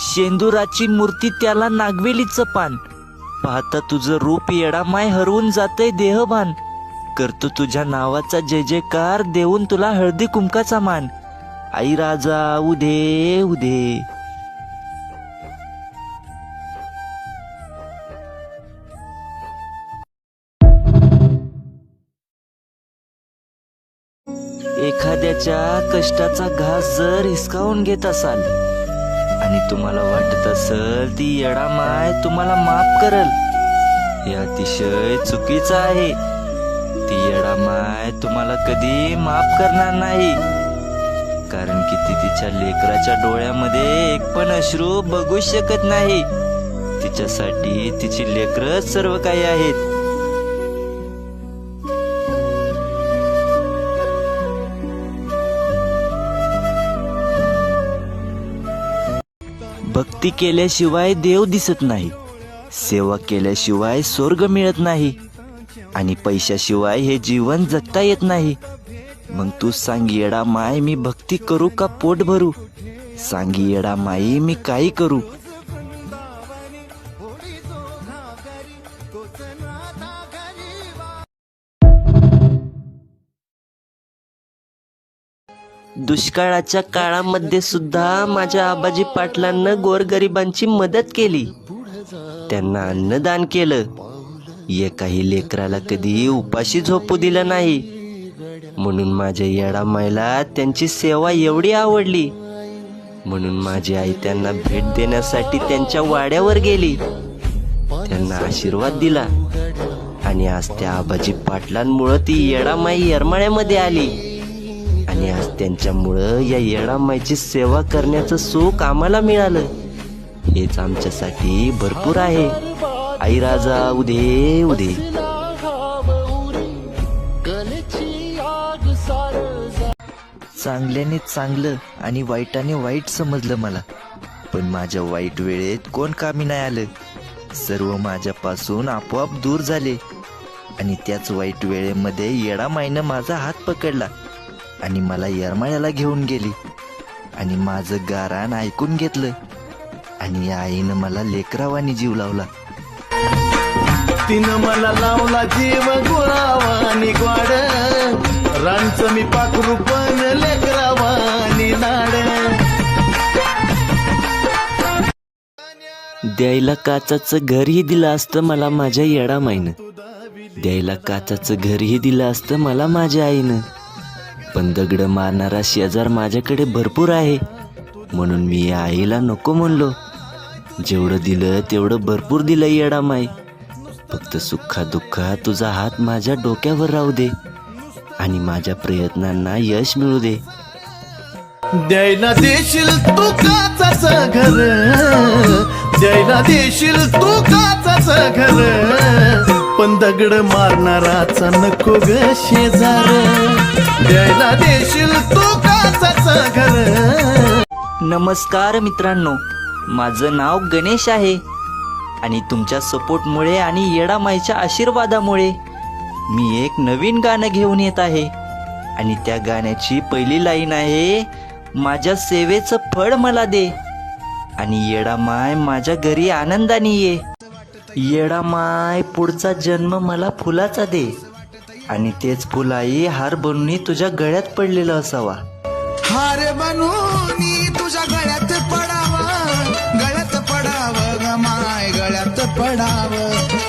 शेंदुराची मूर्ती त्याला नागवेलीचं पान. पाहता तुझं रूप येडा माय हरवून जातय देहभान. करतो तुझ्या नावाचा जय जयकार देऊन तुला हळदी कुंकाचा मान. आई राजा उदे उदे. एखाद्याच्या कष्टाचा घास जर हिसकावून घेत असाल आणि तुम्हाला वाटत असल ती येडा माय तुम्हाला माफ करल. हे अतिशय चुकीचं आहे. ती येडा माय तुम्हाला कधी माफ करणार नाही. कारण की ती तिच्या लेकराच्या डोळ्यामध्ये एक पण अश्रू बघू शकत नाही. तिच्यासाठी तिची लेकर सर्व काही आहेत. भक्ती केल्याशिवाय देव दिसत नाही. सेवा केल्याशिवाय स्वर्ग मिळत नाही. आणि पैशाशिवाय हे जीवन जगता येत नाही. मग तू सांग येडा माय मी भक्ती करू का पोट भरू? सांग येडा माई मी काही करू? दुष्काळाच्या काळामध्ये सुद्धा माझ्या आबाजी पाटलांना गोरगरिबांची मदत केली. त्यांना अन्नदान केलं. एकाही लेकराला कधी उपाशी झोपू दिलं नाही. म्हणून माझ्या येडामाईला त्यांची सेवा एवढी आवडली. म्हणून माझी आई त्यांना भेट देण्यासाठी त्यांच्या वाड्यावर गेली. त्यांना आशीर्वाद दिला. आणि आज त्या आबाजी पाटलांमुळं ती येडामाई येरमाळ्यामध्ये आली. आणि आज त्यांच्यामुळं या येडामाईची सेवा करण्याचं सुख आम्हाला मिळालं. हेच आमच्यासाठी भरपूर आहे. आई राजा उदे उदे. चांगल्याने चांगलं आणि वाईटाने वाईट समजलं मला. पण माझ्या वाईट वेळेत कोण कामी नाही आलं. सर्व माझ्यापासून आपोआप दूर झाले. आणि त्याच वाईट वेळेमध्ये येडामाईनं माझा हात पकडला. आणि मला येरमाळ्याला घेऊन गेली. आणि माझं गारान ऐकून घेतलं. आणि या आईनं मला लेकरावानी जीव लावला. तिनं मला लावला जीव गुळावानी ग्वाड रांच मी पाखरू पण लेकरावानी लाड द्यायला काचाचं घरही दिलं असतं मला माझ्या येडामाईनं. द्यायला काचाचं घरही दिलं असतं मला माझ्या आईनं. पण दगड मारणारा शेजार माझ्याकडे भरपूर आहे. म्हणून मी या आईला नको म्हणलो. जेवढं दिलं तेवढं भरपूर दिलं येडा माय फक्त सुखा दुःखा तुझा हात माझ्या डोक्यावर राहू दे आणि माझ्या प्रयत्नांना यश मिळू दे. द्यायला देशील तू काचाच घर. द्यायला देशील तू काचाच घर. पण दगड मारणाराचा नको ग शेजार. द्यायला देशील तू काचाचं घर. नमस्कार मित्रांनो माझं नाव गणेश आहे. आणि तुमच्या सपोर्टमुळे आणि येडामाईच्या आशीर्वादामुळे मी एक नवीन गाणं घेऊन येत आहे. आणि त्या गाण्याची पहिली लाईन आहे माझ्या सेवेचं फळ मला दे. आणि येडामाय माझ्या घरी आनंदाने ये. येडामाय पुढचा जन्म मला फुलाचा दे. आणि तेच फुलाई हार बनून तुझ्या गळ्यात पडलेलं असावा. हार बनून तुझ्या गळ्यात पडाव. गळ्यात पडाव माय गळ्यात पडाव.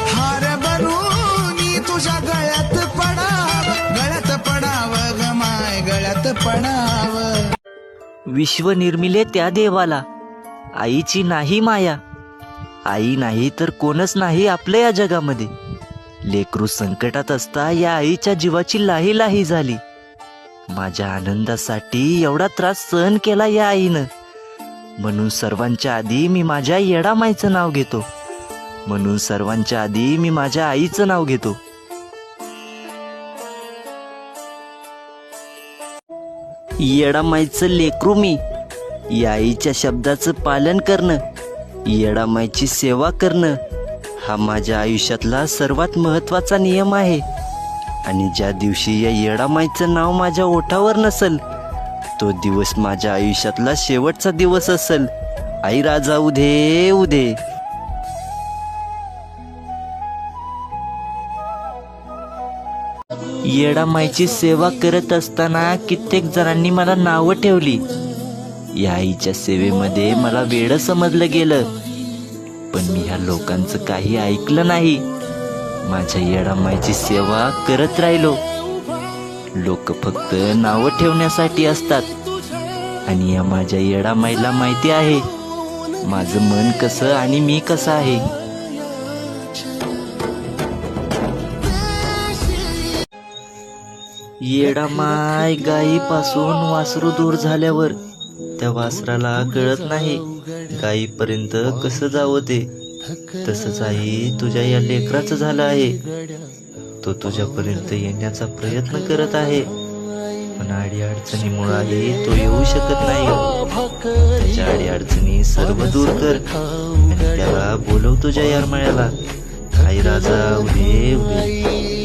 हार बनून तुझ्या गळ्यात पडाव. गळ्यात पडाव माय गळ्यात पडाव. विश्व निर्मिले त्या देवाला. आईची नाही माया. आई नाही तर कोणच नाही आपल्या या जगामध्ये. लेकरू संकटात असता या आईच्या जीवाची लाही लाही झाली. माझ्या आनंदासाठी एवढा त्रास सहन केला या आईनं. म्हणून सर्वांच्या आधी मी माझ्या येडामाईचं नाव घेतो. म्हणून सर्वांच्या आधी मी माझ्या आईचं नाव घेतो. येडामाईचं लेकरू मी. या आईच्या शब्दाचं पालन करणं. येडामाईची सेवा करणं. हा माझ्या आयुष्यातला सर्वात महत्त्वाचा नियम आहे. आणि ज्या दिवशी या येडामाईचं नाव माझ्या ओठावर नसल तो दिवस माझ्या आयुष्यातला शेवटचा दिवस असेल. आई राजा उदे उधे येडामाईची सेवा करत असताना कित्येक जणांनी मला नावं ठेवली. या आईच्या सेवेमध्ये मला वेड समजलं गेलं. पण मी ह्या लोकांचं काही ऐकलं नाही. माझ्या येडामाईची सेवा करत राहिलो. लोक फक्त नावं ठेवण्यासाठी असतात. आणि या माझ्या येडामाईला माहिती आहे माझं मन कसं आणि मी कसं आहे. येडामाय गायीपासून वासरू दूर झाल्यावर त्या वासराला कळत नाही. गायीपर्यंत कसं जावं ते? तसंच आई तुझ्या या लेकराचं झालं आहे. तो तुझ्यापर्यंत येण्याचा प्रयत्न करत आहे. पण आडी अडचणीमुळे आहे तो येऊ शकत नाही. त्याच्या आडी अडचणी सर्व दूर कर. आणि त्याला बोलव तुझ्या यारमाळ्याला. आई राजा उदे उदे.